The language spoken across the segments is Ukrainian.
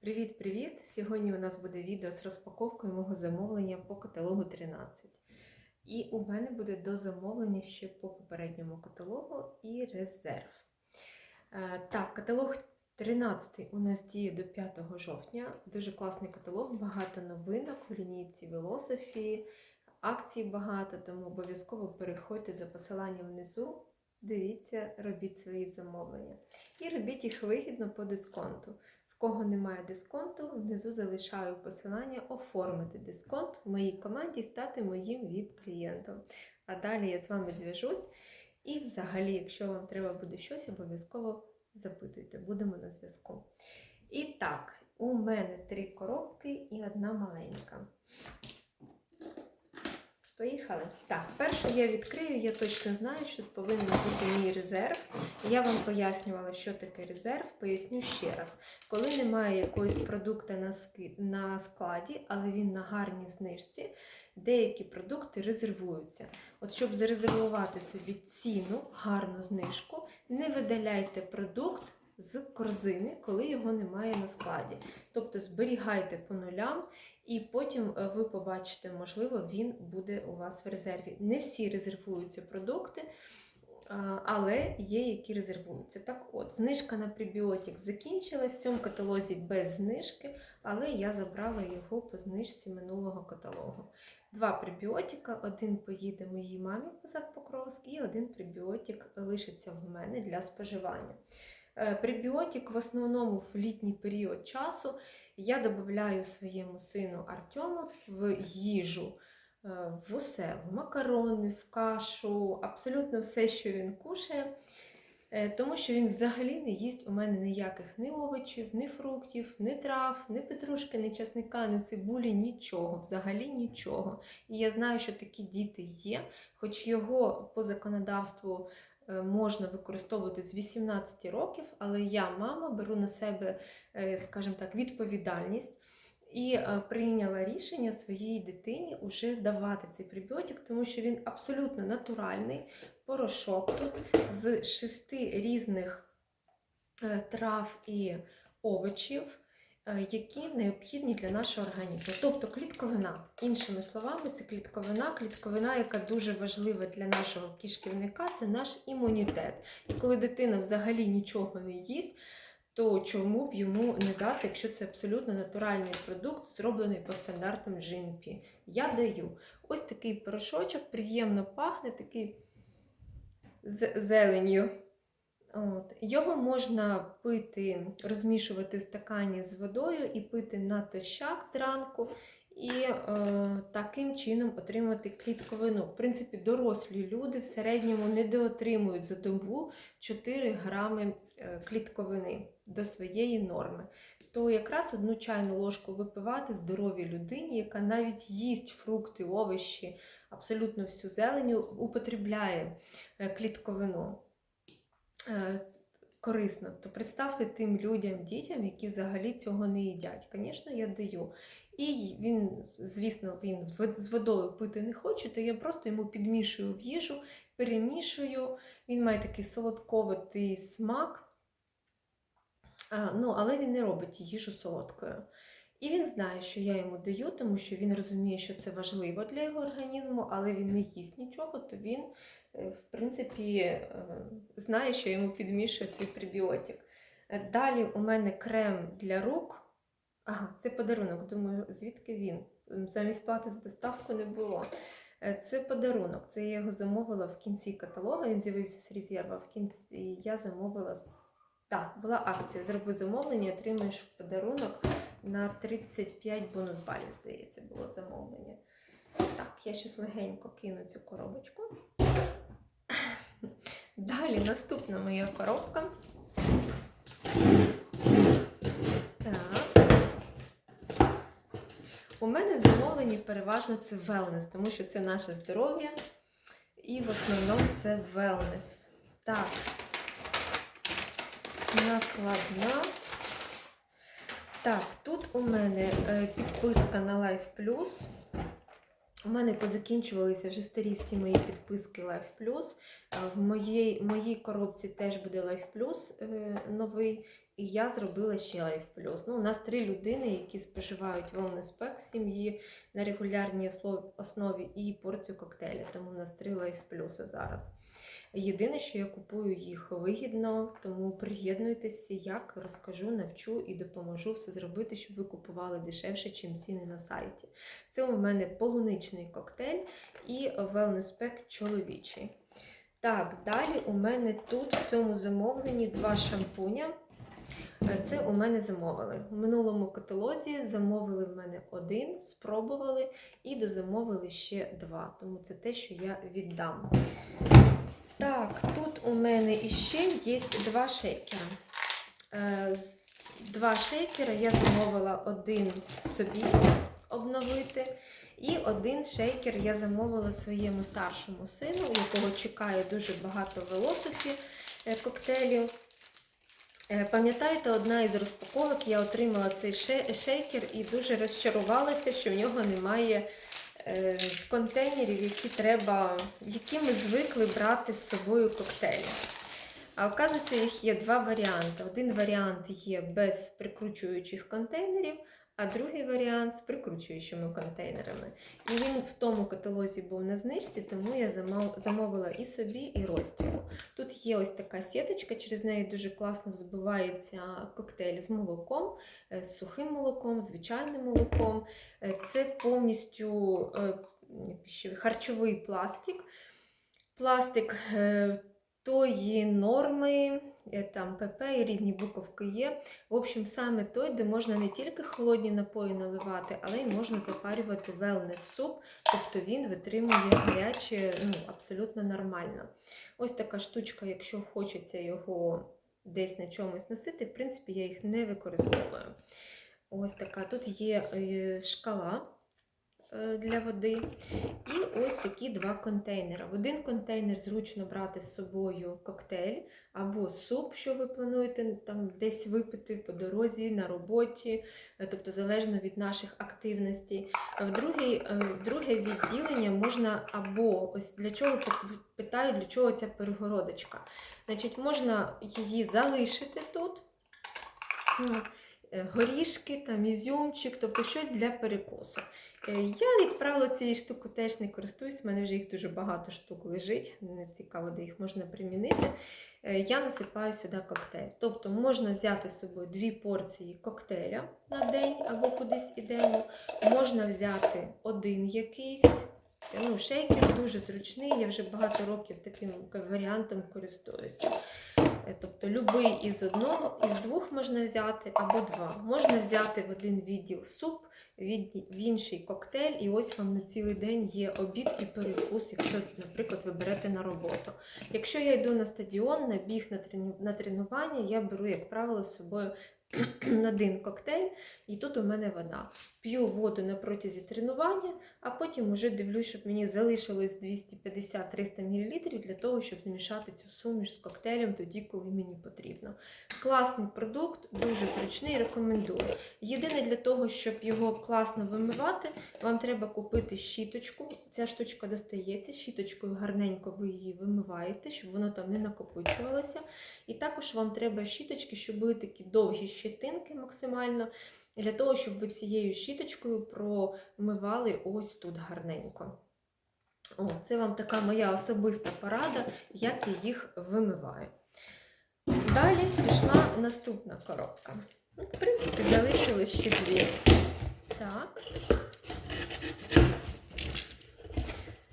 Привіт-привіт! Сьогодні у нас буде відео з розпаковкою мого замовлення по каталогу 13. І у мене буде до замовлення ще по попередньому каталогу і резерв. Е, Так, каталог 13 у нас діє до 5 жовтня. Дуже класний каталог, багато новинок в лінійці Велософії, акцій багато, тому обов'язково переходьте за посиланням внизу. Дивіться, робіть свої замовлення. І робіть їх вигідно по дисконту. Кого немає дисконту, внизу залишаю посилання оформити дисконт в моїй команді і стати моїм ВІП-клієнтом. А далі я з вами зв'яжусь. І взагалі, якщо вам треба буде щось, обов'язково запитуйте, будемо на зв'язку. І так, у мене три коробки і одна маленька. Поїхали. Так, першу я відкрию, я точно знаю, що повинен бути мій резерв. Я вам пояснювала, що таке резерв, поясню ще раз. Коли немає якогось продукту на складі, але він на гарній знижці, деякі продукти резервуються. От щоб зарезервувати собі ціну, гарну знижку, не видаляйте продукт з корзини, коли його немає на складі. Тобто зберігайте по нулям, і потім е, ви побачите, можливо, він буде у вас в резерві. Не всі резервуються продукти, але є, які резервуються. Так от, знижка на пребіотик закінчилась в цьому каталозі без знижки, але я забрала його по знижці минулого каталогу. Два пребіотика, один поїде моїй мамі позад Покровськ, і один пребіотик лишиться в мене для споживання. Е, Пребіотик в основному в літній період часу я додаю своєму сину Артему в їжу, е, в усе, в макарони, в кашу, абсолютно все, що він кушає. Е, Тому що він взагалі не їсть у мене ніяких ні овочів, ні фруктів, ні трав, ні петрушки, ні часника, ні цибулі, нічого, взагалі нічого. І я знаю, що такі діти є, хоч його по законодавству можна використовувати з 18 років, але я, мама, беру на себе, е, скажімо так, відповідальність. І е, прийняла рішення своїй дитині вже давати цей пребіотик, тому що він абсолютно натуральний порошок з шести різних е, трав і овочів, е, які необхідні для нашого організму. Тобто клітковина. Іншими словами, це клітковина, клітковина, яка дуже важлива для нашого кишківника, це наш імунітет. І коли дитина взагалі нічого не їсть, то чому б йому не дати, якщо це абсолютно натуральний продукт, зроблений по стандартам GMP? Я даю ось такий порошочок, приємно пахне, такий з зеленью. От. Його можна пити, розмішувати в стакані з водою і пити натощак зранку, і е, таким чином отримати клітковину. В принципі, дорослі люди в середньому недоотримують за добу 4 грами е, клітковини до своєї норми. То якраз одну чайну ложку випивати здоровій людині, яка навіть їсть фрукти, овочі, абсолютно всю зеленю, употребляє е, клітковину корисно, то представте тим людям, дітям, які взагалі цього не їдять. Звісно, я даю. І він, звісно, він з водою пити не хоче, то я просто йому підмішую в їжу, перемішую. Він має такий солодковитий смак. А, ну, але він не робить їжу солодкою. І він знає, що я йому даю, тому що він розуміє, що це важливо для його організму, але він не їсть нічого, то він, е, в принципі, е, знає, що йому підмішує цей пребіотик. Е, Далі у мене крем для рук. Ага, це подарунок. Думаю, звідки він? Замість плати за доставку не було. Це подарунок. Це я його замовила в кінці каталогу. Він з'явився з резерва. В кінці я замовила. Так, була акція. Зроби замовлення, отримаєш подарунок на 35 бонус балів, здається, було замовлення. Так, я щас легенько кину цю коробочку. Далі наступна моя коробка. Так. У мене в замовленні переважно це велнес, тому що це наше здоров'я. І в основному це велнес. Так. Накладна. Так, тут у мене е, підписка на Life Plus. У мене позакінчувалися вже старі всі мої підписки Life Plus. Е, В моїй, моїй коробці теж буде Life Plus е, новий. і я зробила ще Life Plus. Ну, у нас три людини, які споживають wellness pack в сім'ї на регулярній основі і порцію коктейля. Тому у нас три Life Plus зараз. Єдине, що я купую їх вигідно, тому приєднуйтеся, як розкажу, навчу і допоможу все зробити, щоб ви купували дешевше, чим ціни на сайті. Це у мене полуничний коктейль і pack чоловічий. Так, далі у мене тут в цьому замовленні два шампуня. Е, Це у мене замовили. У минулому каталозі замовили в мене один, спробували і дозамовили ще два. Тому це те, що я віддам. Так, тут у мене іще є два шейкера. Е, Два шейкера я замовила один собі обновити. І один шейкер я замовила своєму старшому сину, у якого чекає дуже багато велосипів е, коктейлів. Е, Пам'ятаєте, одна із розпаковок я отримала цей шейкер і дуже розчарувалася, що в нього немає е, контейнерів, які треба, які ми звикли брати з собою коктейлі. А оказується, їх є два варіанти. Один варіант є без прикручуючих контейнерів, а другий варіант з прикручуючими контейнерами. І він в тому каталозі був на знижці, тому я замовила і собі, і розтіку. Тут є ось така сіточка, через неї дуже класно взбивається коктейль з молоком, е, з сухим молоком, звичайним молоком. Е, Це повністю е, харчовий пластик. Пластик тої норми, там ПП і різні буковки є. В общем, саме той, де можна не тільки холодні напої наливати, але й можна запарювати wellness суп, тобто він витримує гаряче ну, абсолютно нормально. Ось така штучка, якщо хочеться його десь на чомусь носити, в принципі, я їх не використовую. Ось така. Тут є е, шкала е, для води. І ось такі два контейнери. В один контейнер зручно брати з собою коктейль або суп, що ви плануєте там десь випити по дорозі, на роботі, е, тобто залежно від наших активностей. В, другий, е, друге відділення можна або ось для чого питаю, для чого ця перегородочка. Значить, можна її залишити тут. Е, Горішки, там ізюмчик, тобто щось для перекусу. Е, Я, як правило, цією штукою теж не користуюсь, у мене вже їх дуже багато штук лежить, не цікаво, де їх можна примінити. Е, Я насипаю сюди коктейль. Тобто можна взяти з собою дві порції коктейля на день або кудись ідемо. Можна взяти один якийсь. Ну, шейкер дуже зручний, я вже багато років таким варіантом користуюся. Е, Тобто любий із одного, із двох можна взяти або два. Можна взяти в один відділ суп, в інший коктейль, і ось вам на цілий день є обід і перекус, якщо, наприклад, ви берете на роботу. Якщо я йду на стадіон, на біг на тренування, я беру, як правило, з собою один коктейль, і тут у мене вода. П'ю воду на протязі тренування, а потім вже дивлюсь, щоб мені залишилось 250-300 мл для того, щоб змішати цю суміш з коктейлем тоді, коли мені потрібно. Класний продукт, дуже зручний, рекомендую. Єдине для того, щоб його класно вимивати, вам треба купити щіточку. Ця штучка достається, щіточкою гарненько ви її вимиваєте, щоб воно там не накопичувалося. І також вам треба щіточки, щоб були такі довгі щетинки максимально, для того, щоб ви цією щіточкою промивали ось тут гарненько. О, це вам така моя особиста порада, як я їх вимиваю. Далі пішла наступна коробка. Ну, в принципі, залишилось ще дві. Так.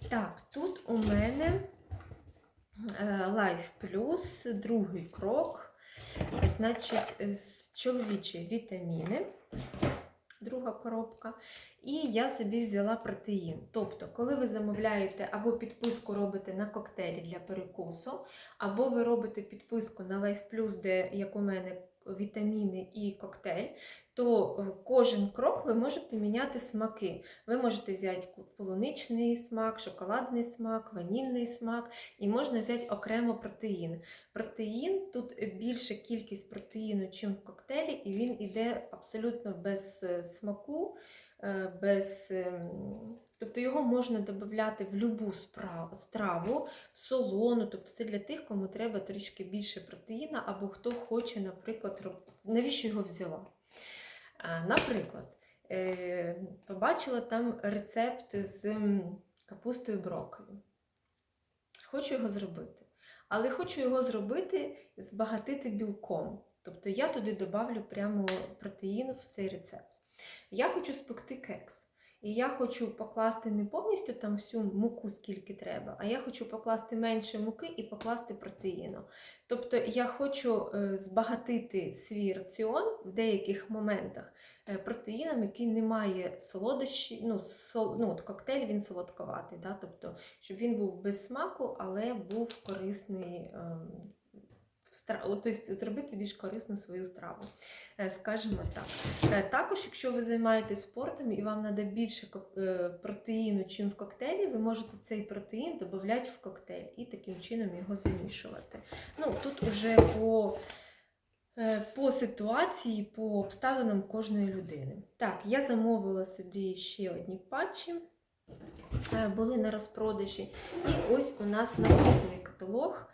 Так, тут у мене е, Life Plus, другий крок. Значить, е, чоловічі вітаміни, друга коробка. І я собі взяла протеїн. Тобто, коли ви замовляєте або підписку робите на коктейлі для перекусу, або ви робите підписку на Life Plus, де, як у мене, вітаміни і коктейль, то е, кожен крок ви можете міняти смаки. Ви можете взяти полуничний смак, шоколадний смак, ванільний смак, і можна взяти окремо протеїн. Протеїн тут більша кількість протеїну, ніж в коктейлі, і він іде абсолютно без е, смаку. Е, без. ем, Тобто його можна додати в будь-яку страву, в солону. Тобто це для тих, кому треба трішки більше протеїна, або хто хоче, наприклад, роб- навіщо його взяла. Наприклад, е, побачила там рецепт з капустою брокколі. Хочу його зробити. Але хочу його зробити, збагатити білком. Тобто я туди добавлю прямо протеїн в цей рецепт. Я хочу спекти кекс. І я хочу покласти не повністю там всю муку, скільки треба, а я хочу покласти менше муки і покласти протеїну. Тобто я хочу е, збагатити свій раціон в деяких моментах е, протеїном, який не має солодощі, ну, сол, ну от коктейль він солодковатий, да? тобто, щоб він був без смаку, але був корисний. Тобто зробити більш корисну свою страву, е, скажімо так. Е, Також, якщо ви займаєтесь спортом і вам треба більше е, протеїну, чим в коктейлі, ви можете цей протеїн додати в коктейль і таким чином його замішувати. Ну, тут уже по, по ситуації, по обставинам кожної людини. Так, я замовила собі ще одні патчі, були на розпродажі. І ось у нас наступний каталог.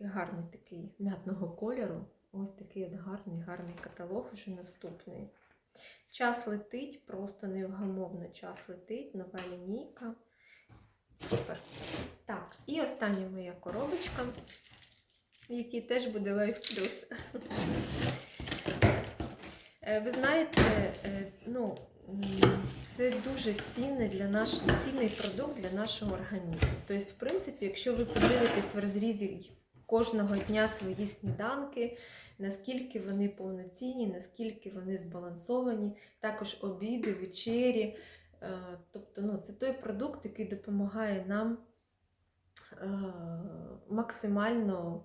Гарний такий м'ятного кольору. Ось такий от гарний, гарний каталог вже наступний. Час летить, просто невгамовно час летить, нова лінійка. Супер. Так, і остання моя коробочка, в якій теж буде Life Plus. Е, Ви знаєте, е, ну, це дуже цінний для наш, цінний продукт для нашого організму. Тобто, в принципі, якщо ви подивитесь в розрізі кожного дня свої сніданки, наскільки вони повноцінні, наскільки вони збалансовані, також обіди, вечері. Е, Тобто, ну, це той продукт, який допомагає нам е, максимально,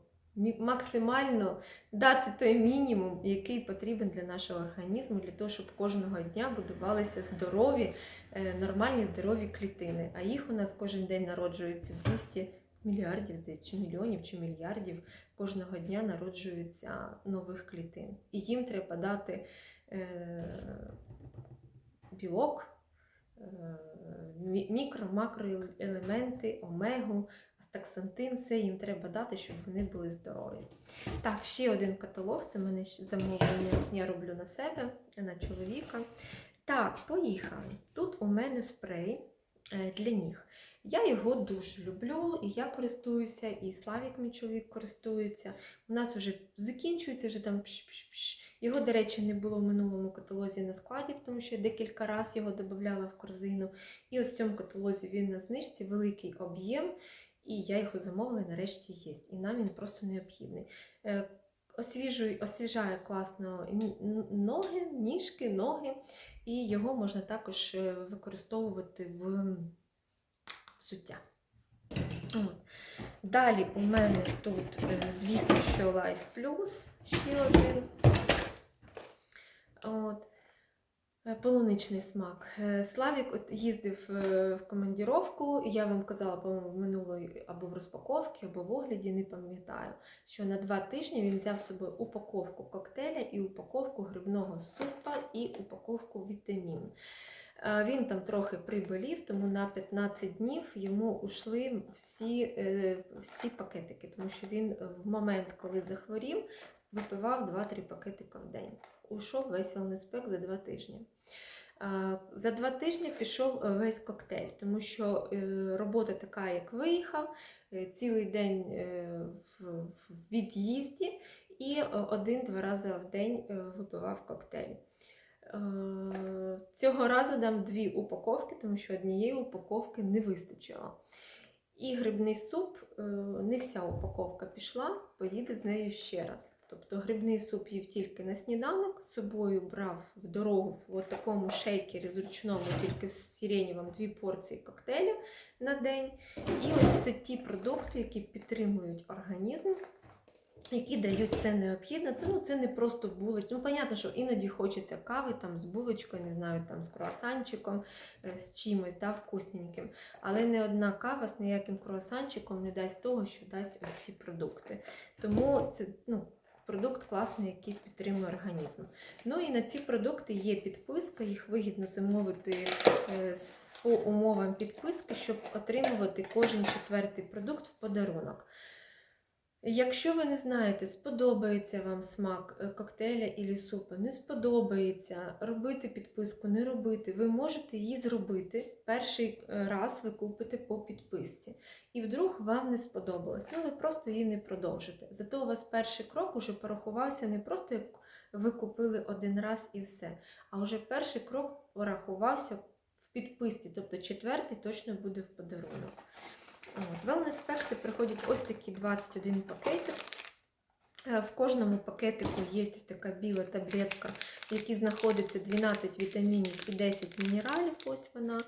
максимально дати той мінімум, який потрібен для нашого організму, для того, щоб кожного дня будувалися здорові, е, нормальні здорові клітини. А їх у нас кожен день народжується 200 мільярдів, чи мільйонів, чи мільярдів. Кожного дня народжується нових клітин. І їм треба дати е, білок, е, мі- мікро, макроелементи, омегу, астаксантин, все їм треба дати, щоб вони були здорові. Так, ще один каталог, це мене замовлення, я роблю на себе, на чоловіка. Так, поїхали. Тут у мене спрей е, для ніг. Я його дуже люблю, і я користуюся, і Славік, мій чоловік, користується. У нас вже закінчується, вже там пш-пш-пш. Його, до речі, не було в минулому каталозі на складі, тому що я декілька разів його додавала в корзину. І ось в цьому каталозі він на знижці, великий об'єм, і я його замовила, і нарешті є. І нам він просто необхідний. Е, Освіжує, освіжає класно ноги, ніжки, ноги, і його можна також е, використовувати в взуття. От. Далі у мене тут, е, звісно, що Life Plus ще один. От. Е, Полуничний смак. Е, Славік от їздив в командіровку, і я вам казала, по-моєму, в минулої або в розпаковці, або в огляді, не пам'ятаю, що на два тижні він взяв з собою упаковку коктейля і упаковку грибного супа і упаковку вітамін. Е, Він там трохи приболів, тому на 15 днів йому ушли всі, е, всі пакетики, тому що він в момент, коли захворів, випивав 2-3 пакетика в день. Ушов весь велнеспек за 2 тижні. Е, За два тижні пішов е, весь коктейль, тому що е, робота така, як виїхав, е, цілий день е, в від'їзді і е, один-два рази в день е, випивав коктейль. Е, Цього разу дам дві упаковки, тому що однієї упаковки не вистачило. І грибний суп, е, не вся упаковка пішла, поїде з нею ще раз. Тобто грибний суп їв тільки на сніданок, з собою брав в дорогу в такому шейкері зручному, тільки з сиренєвим дві порції коктейля на день. І ось це ті продукти, які підтримують організм, які дають все необхідне. Це, ну, це не просто булочка. Ну, понятно, що іноді хочеться кави там, з булочкою, не знаю, там, з круасанчиком, е, з чимось да, вкусненьким. Але не одна кава з ніяким круасанчиком не дасть того, що дасть ось ці продукти. Тому це, ну, продукт класний, який підтримує організм. Ну і на ці продукти є підписка, їх вигідно замовити е, з- по умовам підписки, щоб отримувати кожен четвертий продукт в подарунок. Якщо ви не знаєте, сподобається вам смак е, коктейля і супу, не сподобається робити підписку, не робити, ви можете її зробити. Перший е, раз ви купите по підписці. І вдруг вам не сподобалось. Ну, ви просто її не продовжите. Зато у вас перший крок уже порахувався не просто як ви купили один раз і все, а вже перший крок порахувався в підписці, тобто четвертий точно буде в подарунок. От. Wellness Pack це приходять ось такі 21 пакетик. Е, В кожному пакетику є така біла таблетка, в якій знаходиться 12 вітамінів і 10 мінералів. Ось вона.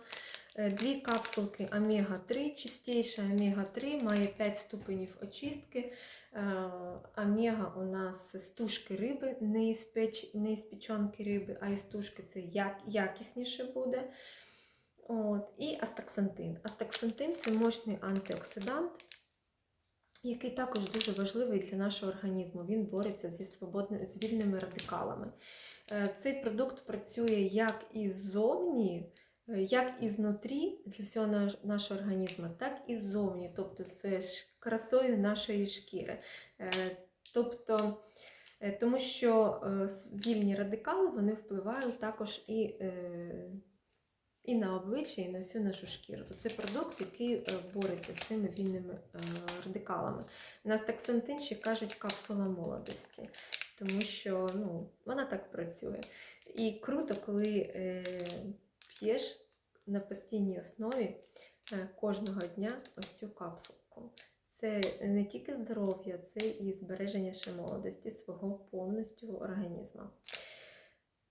Е, Дві капсулки омега-3, чистіша омега-3, має 5 ступенів очистки. Е, Омега у нас з тушки риби, не із, печонки риби, а із тушки це як... якісніше буде. От. І астаксантин. Астаксантин це мощний антиоксидант, який також дуже важливий для нашого організму. Він бореться зі свободними з вільними радикалами. Е, Цей продукт працює як іззовні, е, як і знутрі для всього нашого організму, так і ззовні, тобто з красою нашої шкіри. Е, Тобто, тому що вільні радикали вони впливають також і і на обличчя, і на всю нашу шкіру. То це продукт, який е, бореться з цими вільними е, радикалами. На стаксантин ще кажуть капсула молодості, тому що ну, вона так працює. І круто, коли е, п'єш на постійній основі е, кожного дня ось цю капсулку. Це не тільки здоров'я, це і збереження ще молодості свого повністю організму.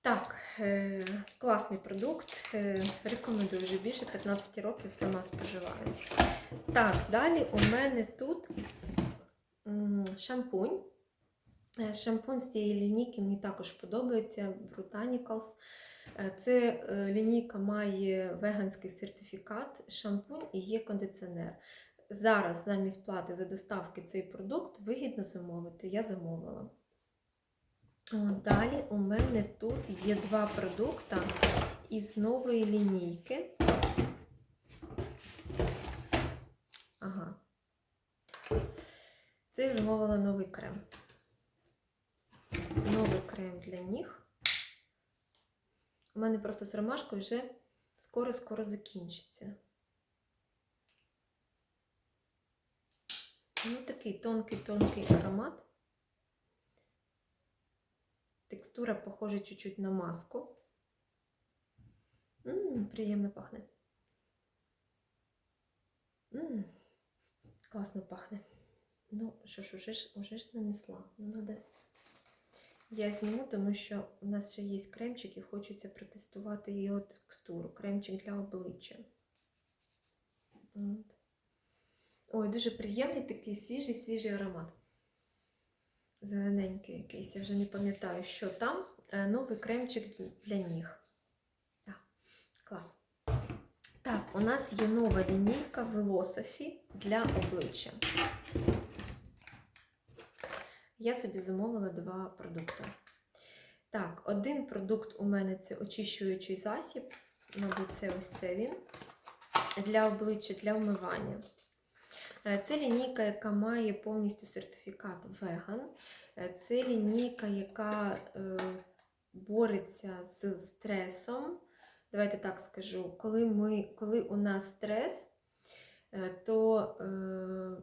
Так, е, класний продукт. Е, рекомендую вже більше 15 років сама споживаю. Так, далі у мене тут шампунь. Е, Шампунь з цієї лінійки мені також подобається Botanicals. Е, Це лінійка має веганський сертифікат, шампунь і є кондиціонер. Зараз замість плати за доставки цей продукт вигідно замовити. Я замовила. Далі у мене тут є два продукти із нової лінійки. Ага. Це я замовила новий крем. Новий крем для ніг. У мене просто з ромашкою вже скоро-скоро закінчиться. Ну, такий тонкий-тонкий аромат. Текстура похожа чуть-чуть на маску. М, приємно пахне. М, класно пахне. Ну, що ж, уже ж, уже ж нанесла. Ну, надо... Я зніму, тому що у нас ще є кремчик і хочеться протестувати його текстуру. Кремчик для обличчя. От. Ой, дуже приємний такий свіжий, свіжий аромат. Зелененький якийсь, я вже не пам'ятаю, що там. Е, Новий кремчик для ніг. А, клас. Так, у нас є нова лінійка Velosophy для обличчя. Я собі замовила два продукти. Так, один продукт у мене це очищуючий засіб. Мабуть, це ось це він. Для обличчя, для вмивання. Е, Це лінійка, яка має повністю сертифікат веган. Е, Це лінійка, яка е, бореться з стресом. Давайте так скажу, коли, ми, коли у нас стрес, то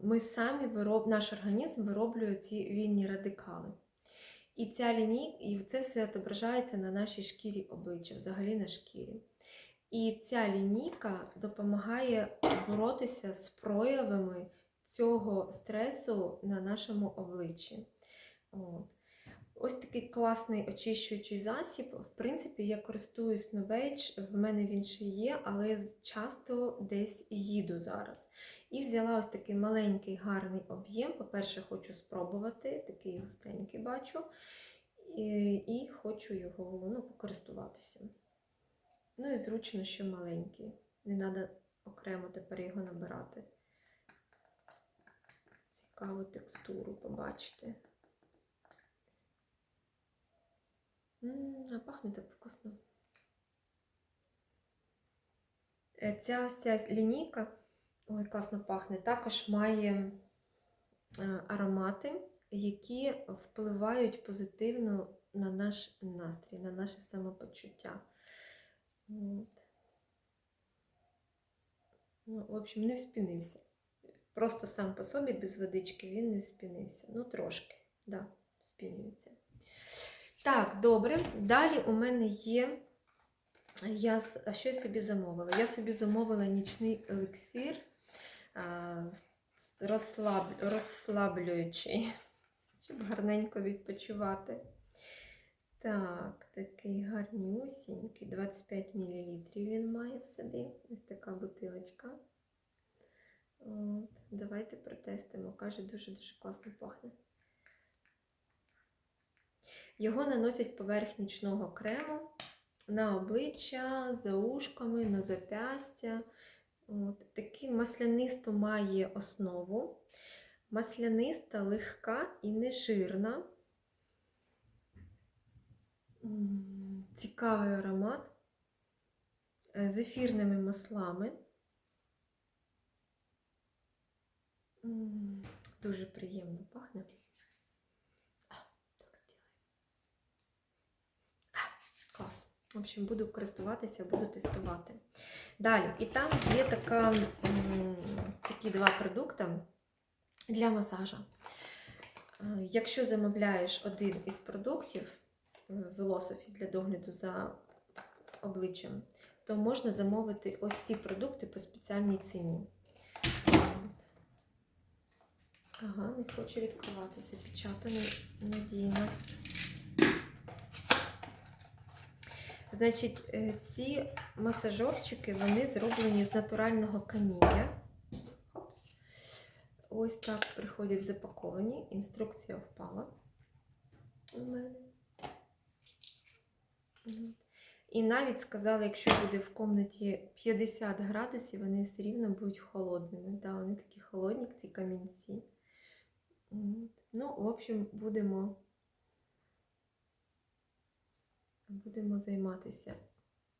ми самі вироб, наш організм вироблює ці вільні радикали. І ця лінійка, і це все відображається на нашій шкірі обличчя, взагалі на шкірі. І ця лінійка допомагає боротися з проявами цього стресу на нашому обличчі. От. Ось такий класний очищуючий засіб. В принципі, я користуюсь Novage, в мене він ще є, але часто десь їду зараз. І взяла ось такий маленький гарний об'єм. По-перше, хочу спробувати, такий густенький бачу, і, і хочу його ну, покористуватися. Ну і зручно, що маленький. Не треба окремо тепер його набирати. Цікаву текстуру побачити. А пахне так вкусно. Е, Ця вся лінійка, ой, класно пахне, також має е, аромати, які впливають позитивно на наш настрій, на наше самопочуття. От. Ну, в общем, не вспінився. Просто сам по собі без водички він не вспінився. Ну, трошки, да, вспінюється. Так, добре. Далі у мене є. Я а що я собі замовила? Я собі замовила нічний елексир а, розслаб, розслаблюючий, щоб гарненько відпочивати. Так, такий гарнюсінький, 25 мл він має в собі. Ось така бутилочка. От, давайте протестимо. Каже, дуже-дуже класно пахне. Його наносять поверх нічного крему на обличчя, за ушками, на запястя. От. Такий маслянисто має основу. Масляниста, легка і нежирна. Цікавий аромат е, з ефірними маслами. Дуже приємно пахне. А, Так, зробимо. Клас. В общем, буду користуватися, буду тестувати. Далі, і там є така, такі два продукти для масажа. Е, Якщо замовляєш один із продуктів Velocity для догляду за обличчям, то можна замовити ось ці продукти по спеціальній ціні. Ага, не хоче відкриватися. Печатаний надійно. Значить, е, ці масажорчики вони зроблені з натурального каміння. Хопс. Ось так приходять запаковані. Інструкція впала у мене. І навіть сказали, якщо буде в комнаті 50 градусів, вони все рівно будуть холодними. Да, вони такі холодні, ці камінці. Ну, в общем, будемо будемо займатися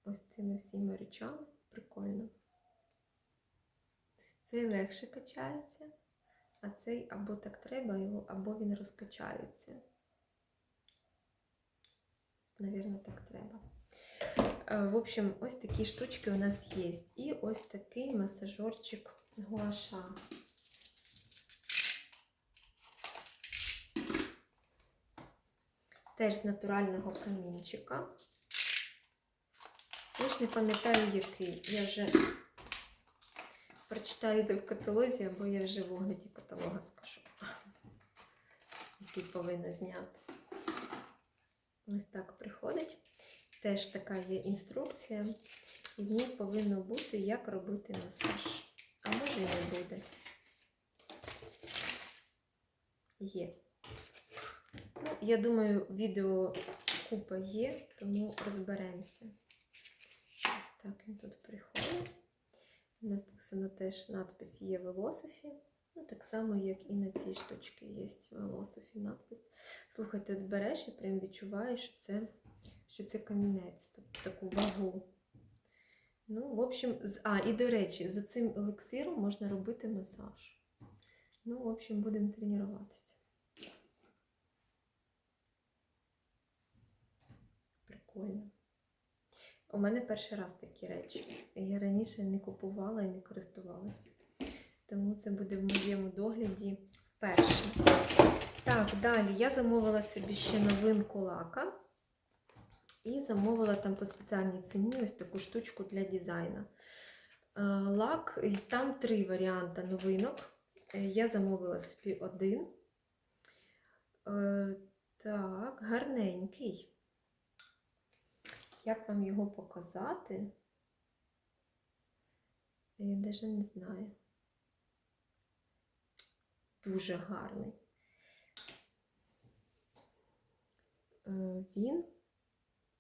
ось цими всіма речами. Прикольно. Цей легше качається, а цей або так треба або він розкачається. Навірно, так треба. Е, В общем, ось такі штучки у нас є. І ось такий масажорчик гуаша. Теж з натурального камінчика. Я ж не пам'ятаю, який. Я вже прочитаю де в каталозі, або я вже в огляді каталога скажу, який повинна зняти. Ось так приходить. Теж така є інструкція, і в ній повинно бути, як робити масаж. А може і не буде. Є. Ну, я думаю, відео купа є, тому розберемося. Ось так він тут приходить. Написано теж надпис є Velocity. Ну, так само, як і на цій штучці є Velocity надпис. Слухайте, от береш і прям відчуваєш, що це, що це камінець, тобто таку вагу. Ну, в общем, з- а, і до речі, з цим елексиром можна робити масаж. Ну, в общем, будемо тренуватися. Прикольно. У мене перший раз такі речі. Я раніше не купувала і не користувалася. Тому це буде в моєму догляді вперше. Так, далі я замовила собі ще новинку лака. І замовила там по спеціальній ціні ось таку штучку для дизайну. Е, Лак, і там три варіанти новинок. Е, Я замовила собі один. Е, Так, гарненький. Як вам його показати? Я навіть не знаю. Дуже гарний. Е, Він,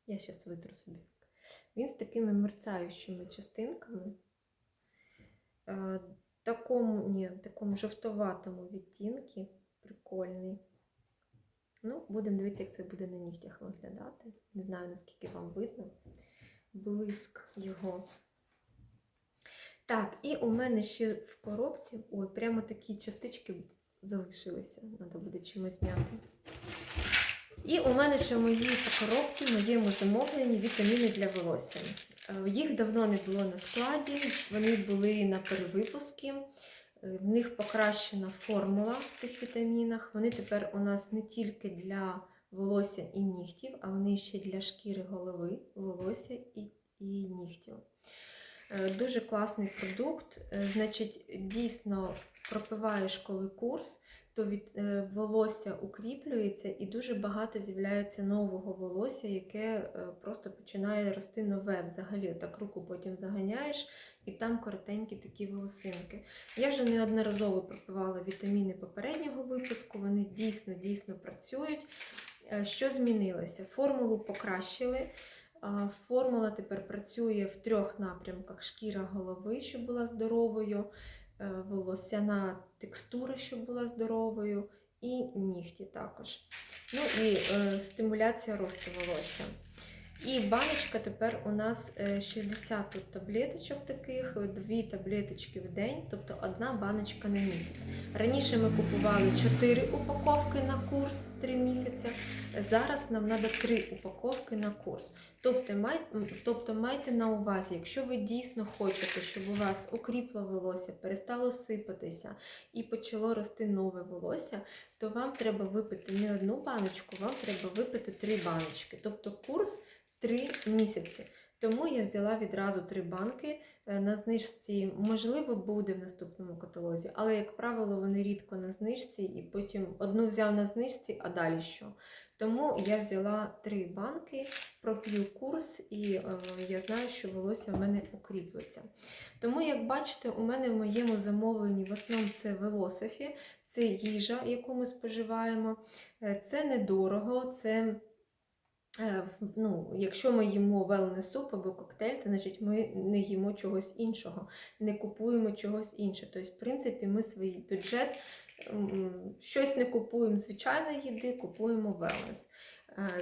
я зараз витру собі. Він з такими мерцаючими частинками. Е, Такому, ні, такому жовтоватому відтінку. Прикольний. Ну, будемо дивитися, як це буде на нігтях виглядати. Не знаю, наскільки вам видно. Блиск його. Так, і у мене ще в коробці, ой, прямо такі частички залишилися. Треба буде чимось зняти. І у мене ще в моїй коробці, в моєму замовленні вітаміни для волосся. Е, Їх давно не було на складі, вони були на перевипуску. Е, В них покращена формула цих вітамінах. Вони тепер у нас не тільки для волосся і нігтів, а вони ще для шкіри голови, волосся і, і нігтів. Е, Дуже класний продукт. Е, Значить, дійсно пропиваєш коли курс, то від е, волосся укріплюється і дуже багато з'являється нового волосся, яке просто починає рости нове взагалі. Так руку потім заганяєш, і там коротенькі такі волосинки. Я вже неодноразово пропивала вітаміни попереднього випуску, вони дійсно дійсно працюють. Що змінилося? Формулу покращили. Формула тепер працює в трьох напрямках: шкіра голови, щоб була здоровою, е, волосяна текстура, щоб була здоровою, і нігті також. Ну і е, стимуляція росту волосся. І баночка тепер у нас е, 60 тут таблеточок таких, дві таблеточки в день, тобто одна баночка на місяць. Раніше ми купували 4 упаковки на курс 3 місяці. Зараз нам треба 3 упаковки на курс. Тобто, май, тобто майте на увазі, якщо ви дійсно хочете, щоб у вас укріпло волосся, перестало сипатися і почало рости нове волосся, то вам треба випити не одну баночку, вам треба випити 3 баночки. Тобто курс 3 місяці. Тому я взяла відразу три банки е, на знижці. Можливо, буде в наступному каталозі, але, як правило, вони рідко на знижці, і потім одну взяв на знижці, а далі що. Тому я взяла три банки, проп'ю курс, і е, я знаю, що волосся в мене укріплиться. Тому, як бачите, у мене в моєму замовленні в основному це велософі, це їжа, яку ми споживаємо. Е, Це недорого, це. Е, Ну, якщо ми їмо велний суп або коктейль, то значить ми не їмо чогось іншого, не купуємо чогось іншого. Тобто, в принципі, ми свій бюджет щось не купуємо звичайної їди, купуємо велнес.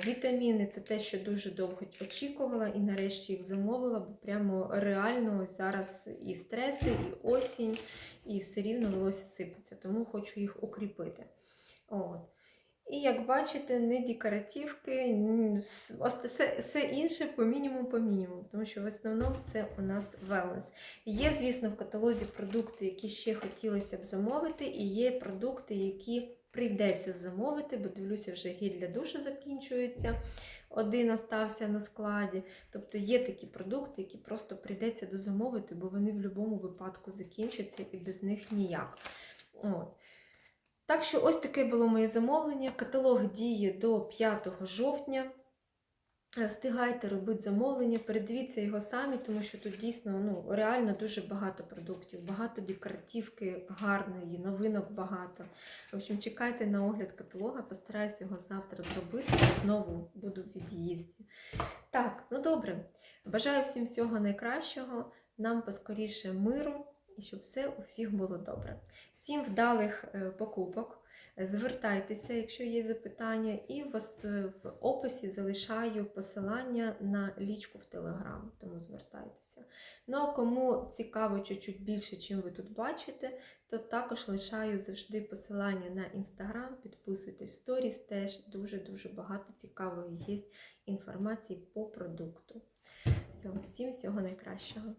Вітаміни це те, що дуже довго очікувала, і нарешті їх замовила, бо прямо реально зараз і стреси, і осінь, і все рівно волосся сипеться, тому хочу їх укріпити. От. І як бачите, не декоративки, все, все інше по мінімуму по мінімуму, тому що в основному це у нас wellness. Є, звісно, в каталозі продукти, які ще хотілося б замовити, і є продукти, які прийдеться замовити, бо дивлюся, вже гель для душу закінчується. Один остався на складі. Тобто є такі продукти, які просто прийдеться дозамовити, бо вони в будь-якому випадку закінчаться і без них ніяк. От. Так що ось таке було моє замовлення. Каталог діє до 5 жовтня. Е, Встигайте робити замовлення, передивіться його самі, тому що тут дійсно ну, реально дуже багато продуктів, багато декоративки гарної, новинок багато. В общем, чекайте на огляд каталога, постараюся його завтра зробити. Знову буду в від'їзді. Так, ну добре. Бажаю всім всього найкращого, нам поскоріше миру і щоб все у всіх було добре. Всім вдалих е, покупок. Звертайтеся, якщо є запитання, і в, в описі залишаю посилання на лічку в Телеграм, тому звертайтеся. Ну а кому цікаво чуть-чуть більше, чим ви тут бачите, то також лишаю завжди посилання на інстаграм. Підписуйтесь в сторіс, теж дуже-дуже багато цікавої є інформації по продукту. Всього, всім всього найкращого.